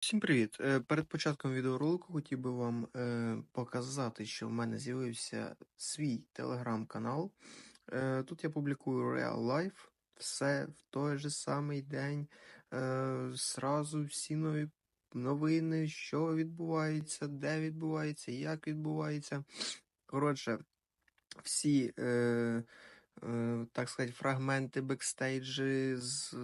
Всім привіт! Е, Перед початком відеоролику хотів би вам е, показати, що в мене з'явився свій телеграм-канал. Е, Тут я публікую Real Life, все в той же самий день. Зразу всі нові новини, що відбувається, де відбувається, як відбувається. Коротше, всі, так сказати, фрагменти бекстейджі з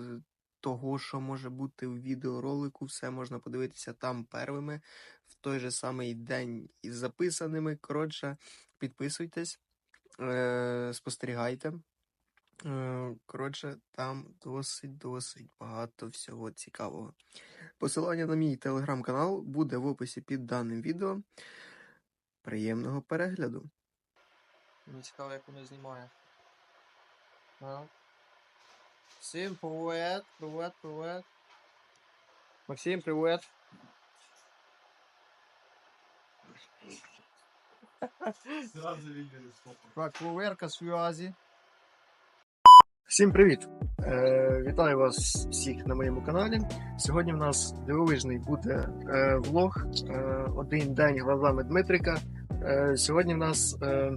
того, що може бути в відеоролику, все можна подивитися там первими, в той же самий день із записаними. Коротше, підписуйтесь, е, спостерігайте. Е, Коротше, там досить досить багато всього цікавого. Посилання на мій телеграм-канал буде в описі під даним відео. Приємного перегляду! Мені цікаво, як воно знімає. А? Всім привет, привет, привет. Максим, привет. Сразу видели, Так, проверка связі. Всім привіт! Е, вітаю вас всіх на моєму каналі. Сьогодні в нас дивовижний буде е, влог. Е, один день глазами Дмитрика. Е, сьогодні в нас е,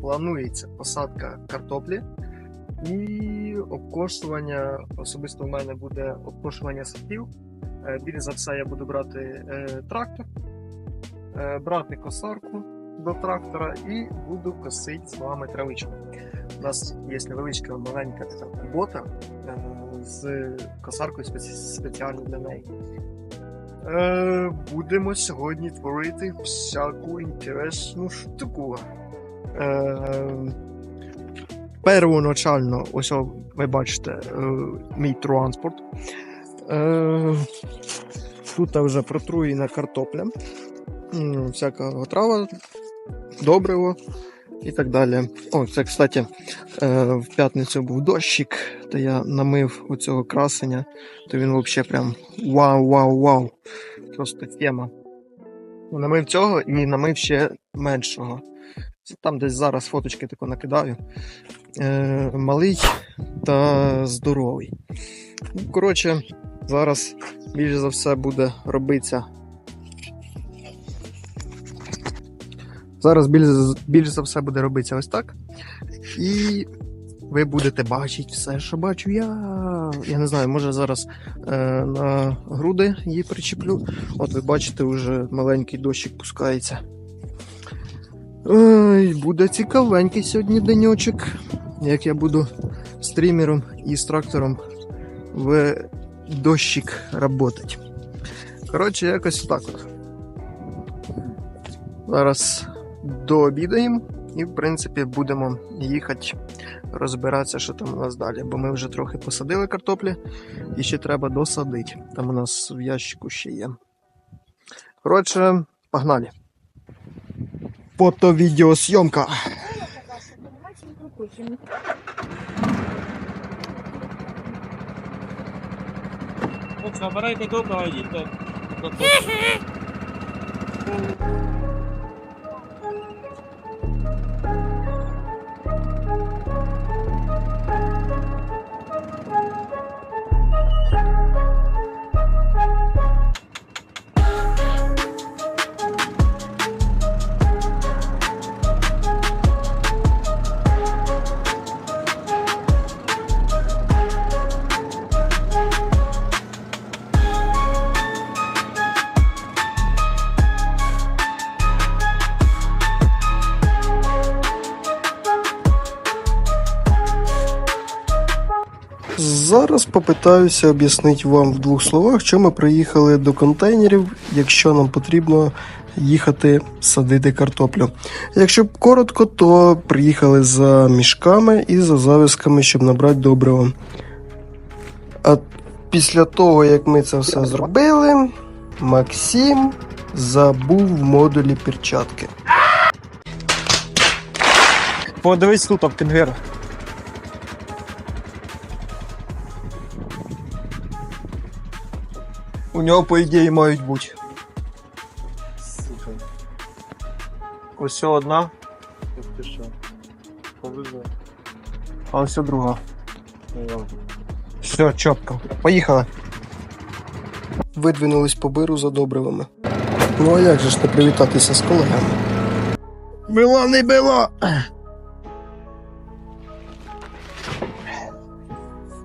планується посадка картоплі і обкошування. Особисто в мене буде обкошування садів. Е, більш за все, я буду брати е, трактор, е, брати косарку до трактора і буду косити з вами травичку. У нас є невеличка маленька така бота з косаркою спеці- спеціально для неї. Будемо сьогодні творити всяку інтересну штуку. Первоначально, ось ви бачите е, мій транспорт. Е, тут вже протруєна картопля, всяка трава, добриво і так далі. О, це, кстати, е, в п'ятницю був дощик, то я намив у цього красення, то він взагалі прям вау-вау-вау. Просто тема. Ну, Намив цього і намив ще меншого. Це Там десь зараз фоточки тако накидаю. Е, малий та здоровий. Ну, Коротше, зараз більш за все буде робитися Зараз більш, більш за все буде робитися ось так. І ви будете бачити все, що бачу я. Я не знаю, може зараз е, на груди її причеплю. От ви бачите, вже маленький дощик пускається. Ой, буде цікавенький сьогодні денечок. Як я буду стрімером і з трактором в дощик працювати. Коротше, якось так от. Зараз дообідаємо і, в принципі, будемо їхати розбиратися, що там у нас далі. Бо ми вже трохи посадили картоплі і ще треба досадити. Там у нас в ящику ще є. Коротше, погнали. Фото-відеосйомка. Вот, добре, доброго, Зараз попитаюся об'яснити вам в двох словах, що ми приїхали до контейнерів, якщо нам потрібно їхати садити картоплю. Якщо коротко, то приїхали за мішками і за завязками, щоб набрати добриво. А після того, як ми це все зробили, Максим забув в модулі перчатки. Подивись тут об конвейер. У нього, по ідеї, мають бути. Ось одна, Ти що? Повезло. а ось друга. Ну. Все, чітко. Поїхали. видвинулись по биру за добривами. Ну а як же ж не привітатися з колегами? Було не було!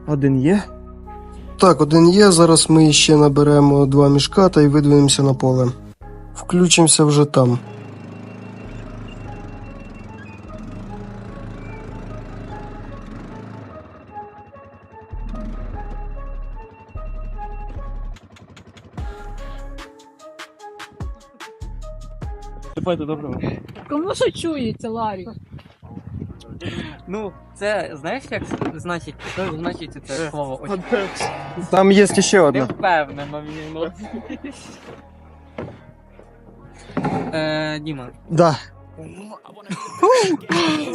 Один є. Так, один є. Зараз ми ще наберемо два мішка та й видвинемося на поле. Включимося вже там. Кому що чується, Ларі? Ну, це знаєш, як значить, що значить це слово? Ось Там є ще не одна. впевнено ну. Е, Діма. Да.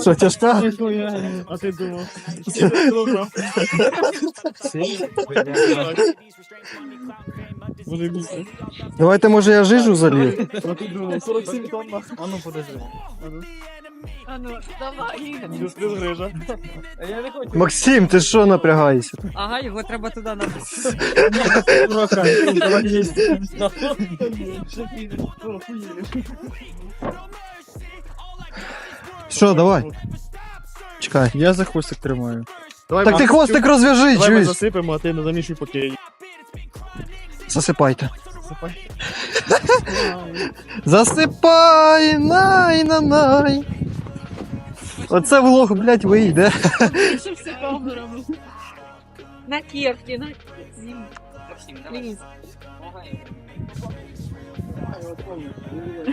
Що, тяжка? А ти думав? Вони більше. Давайте, може, я жижу залью? А 47 тонн. А ну подожди. А ну, давай. Відкрив грижа. А я не хочу. Максим, ти що напрягаєшся? Ага, його треба туди на. Що, давай. Чекай. Я за хвостик тримаю. Давай, Так ти хвостик розв'яжи, Давай ми чуєш? засипемо, а ти не замішуй поки. Засипайте. Засипай, най на най. Оце влог, блядь, вийде. Що все камерами? На кепки, на Лізь.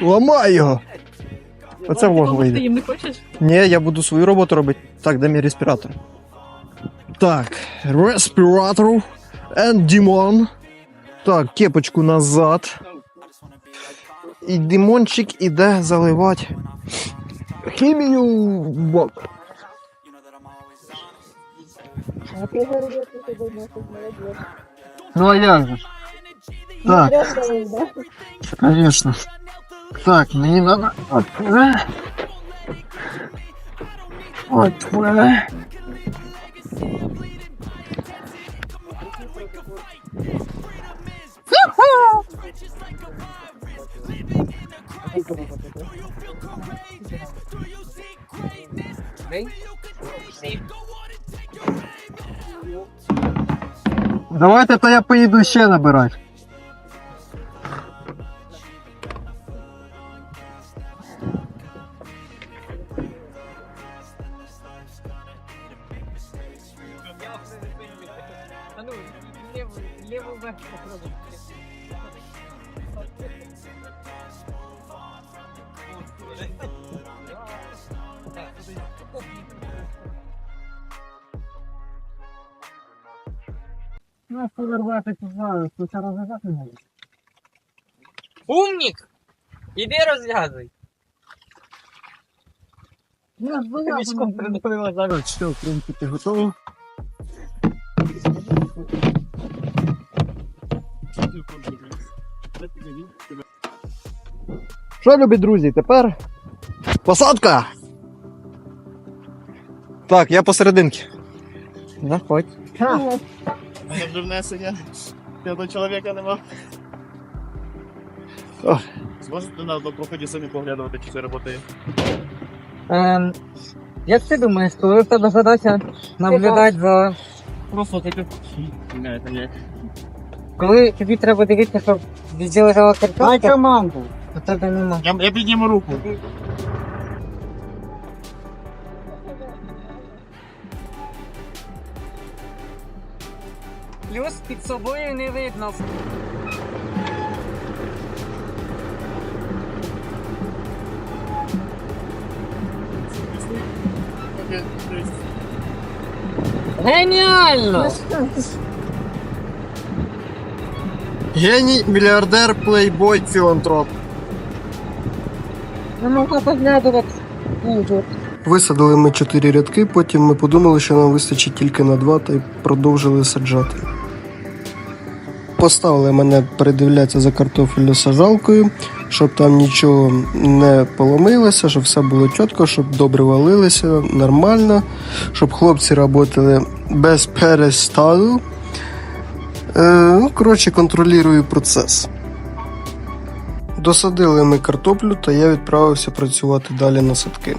Ламай його. Оце влог Ти вийде. їм не хочеш? Ні, я буду свою роботу робити. Так, де мій респіратор? Так, респіратор. And Дімон. Так, кепочку назад. І Дімончик іде заливати хімію. в- Ну а як же? ж? Так. Конечно. Так, мені надо. От. От. Давайте то я поїду ще набирати. А ну, ліву, ліву вверх попробуй. Ну, повербати знаю, хоча розв'язати не. Умник! Іди розв'язуй. Я ж Військом придавила зараз. Все, в принципі, готово. Що, любі друзі, тепер посадка! Так, я посерединки. Заходь. Мене вже внесення. П'ятого чоловіка нема. Зможете на проході самі поглядувати, чи це працює? Ем, як ти думаєш, коли в тебе задача наблюдати за. Просто таке. Не, це ні. Коли тобі треба дивитися, щоб везде лежала картошка, команду. то тебе нема. Я, я підніму руку. Під собою не видно. Геніально! Геній, мільярдер, плейбой, філантроп. Не можна поглядувати. Висадили ми чотири рядки, потім ми подумали, що нам вистачить тільки на два, та й продовжили саджати. Поставили мене передивлятися за картофельно-саджалкою, щоб там нічого не поломилося, щоб все було чітко, щоб добре валилося нормально, щоб хлопці працювали без перестану. Е, ну, коротше, контролюю процес. Досадили ми картоплю, та я відправився працювати далі на садки.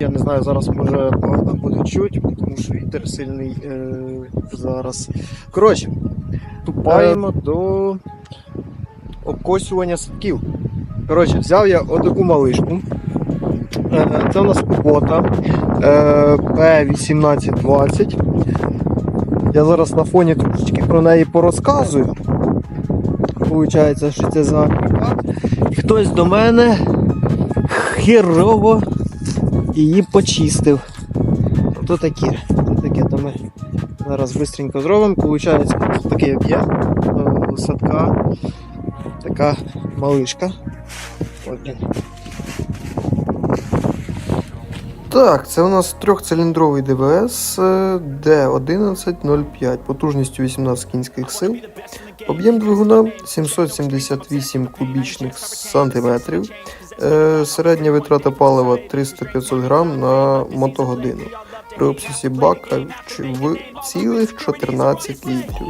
Я не знаю, зараз може погано буде чуть, тому що вітер сильний е, зараз. Коротше, тупаємо до обкосювання садків. Коротше, взяв я отаку малишку. Е, це у нас Кубота е, P1820. Я зараз на фоні трошечки про неї порозказую. Получається, що це за агрегат. І хтось до мене херово її почистив. Ото таке. Ото таке, то ми зараз швидко зробимо. Получається, такий об'єкт е, садка. Така малишка. От. Так, це у нас трьохциліндровий ДВС е, D1105 потужністю 18 кінських сил. Об'єм двигуна 778 кубічних сантиметрів. Е, Середня витрата палива 300-500 грам на мотогодину. При обсязі бака в цілих 14 літрів.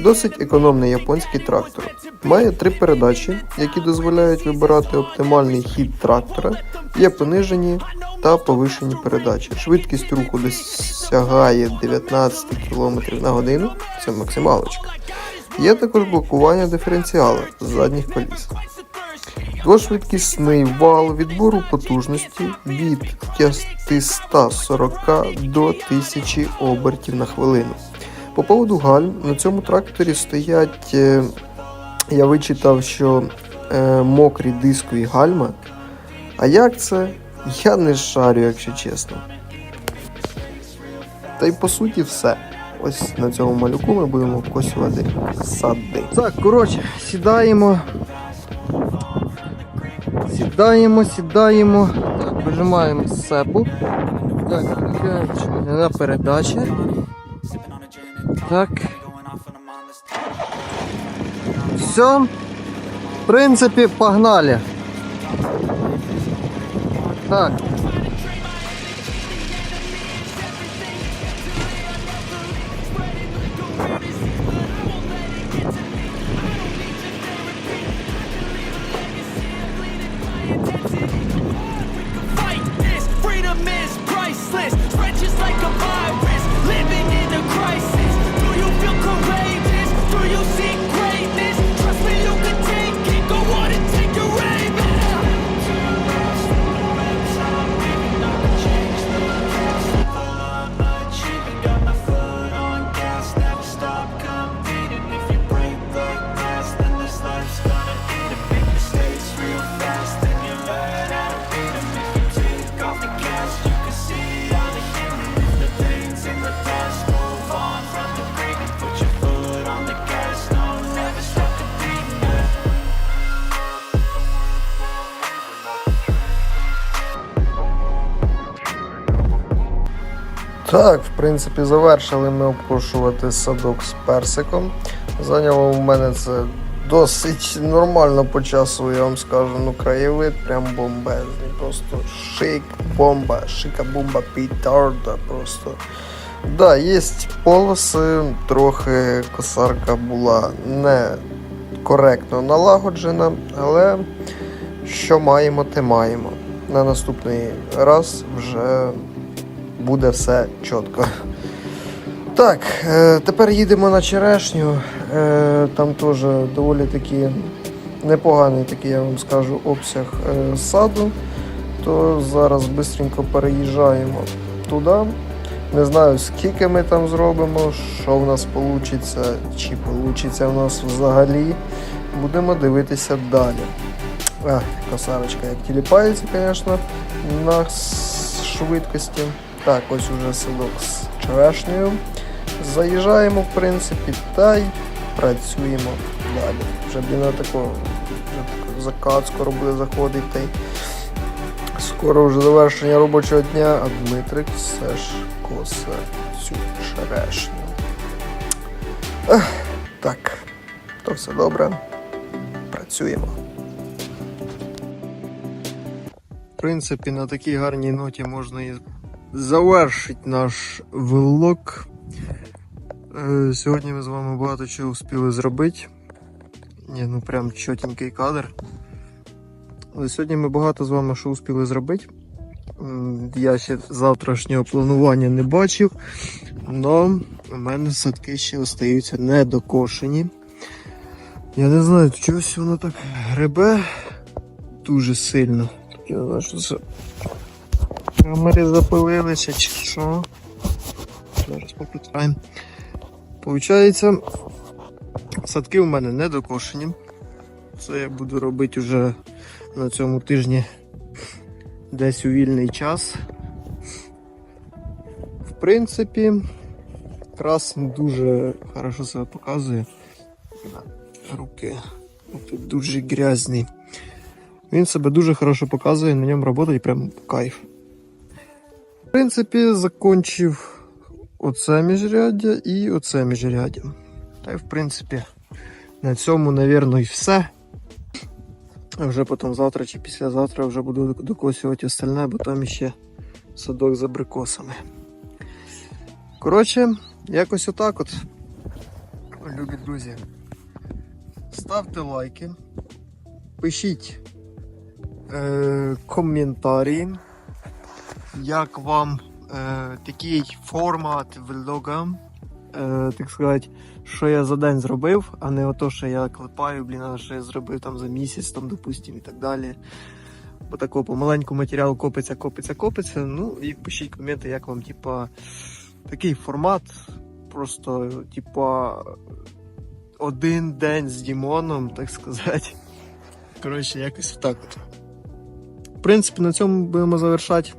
Досить економний японський трактор. Має три передачі, які дозволяють вибирати оптимальний хід трактора. Є понижені та повишені передачі. Швидкість руху досягає 19 км на годину. Це максималочка. Є також блокування диференціала з задніх коліс. Двошвидкісний вал відбору потужності від 540 до 1000 обертів на хвилину. По поводу гальм на цьому тракторі стоять, е, я вичитав, що е, мокрі дискові гальма. А як це? Я не шарю, якщо чесно. Та й по суті все. Ось на цьому малюку ми будемо вкосювати сади. Так, коротше, сідаємо. Сідаємо, сідаємо. Так, вижимаємо сепу. Так, на передачі. Так. Все. В принципі, погнали. Так. Так, в принципі, завершили ми обкошувати садок з персиком. Зайняло у мене це досить нормально по часу, я вам скажу. Ну, краєвид прям бомбезний. Просто шик, бомба, шика-бомба, пітарда просто. Да, є полоси, трохи косарка була не коректно налагоджена, але що маємо, те маємо. На наступний раз вже буде все чітко. Так, е, тепер їдемо на черешню. Е, там теж доволі таки непоганий такий, я вам скажу, обсяг е, саду. То зараз швидко переїжджаємо туди. Не знаю, скільки ми там зробимо, що в нас вийде, чи вийде в нас взагалі. Будемо дивитися далі. Косарочка як тіліпається, звісно, на швидкості. Так, ось уже селок з черешнею. Заїжджаємо, в принципі, та й працюємо далі. Вже біля такого вже закат скоро буде заходити. Скоро вже завершення робочого дня, а Дмитрик все ж косе цю черешню. Ех, так, то все добре. Працюємо. В принципі, на такій гарній ноті можна і завершити наш влог. Е, Сьогодні ми з вами багато чого успіли зробити. Ні, ну прям чотенький кадр. Але сьогодні ми багато з вами що успіли зробити. Я ще завтрашнього планування не бачив, але у мене садки ще остаються недокошені. Я не знаю, чогось воно так гребе дуже сильно. Я знаю, що це. Камери запилилися чи що. Зараз попитаємо. Получається, садки у мене не докошені. Це я буду робити вже на цьому тижні десь у вільний час. В принципі, красн дуже хорошо себе показує. Руки тут дуже грязні. Він себе дуже хорошо показує, на ньому працювати прям кайф. Принципі, закончив оце міжряддя і оце міжряддя. Та й в принципі, на цьому, напевно, і все. Вже потім завтра чи післязавтра вже буду докосювати остальне, бо там ще садок з абрикосами. Коротше, якось отак от. Любі друзі. Ставте лайки, пишіть е, коментарі, як вам е, такий формат влога, е, так сказати, що я за день зробив, а не ото, що я клепаю, блін, а що я зробив там за місяць, там, допустим, і так далі. Бо такого помаленьку матеріал копиться, копиться, копиться. Ну і пишіть коменти, як вам, типа, такий формат. Просто, типа, один день з Дімоном, так сказати. Коротше, якось так. В принципі, на цьому будемо завершати.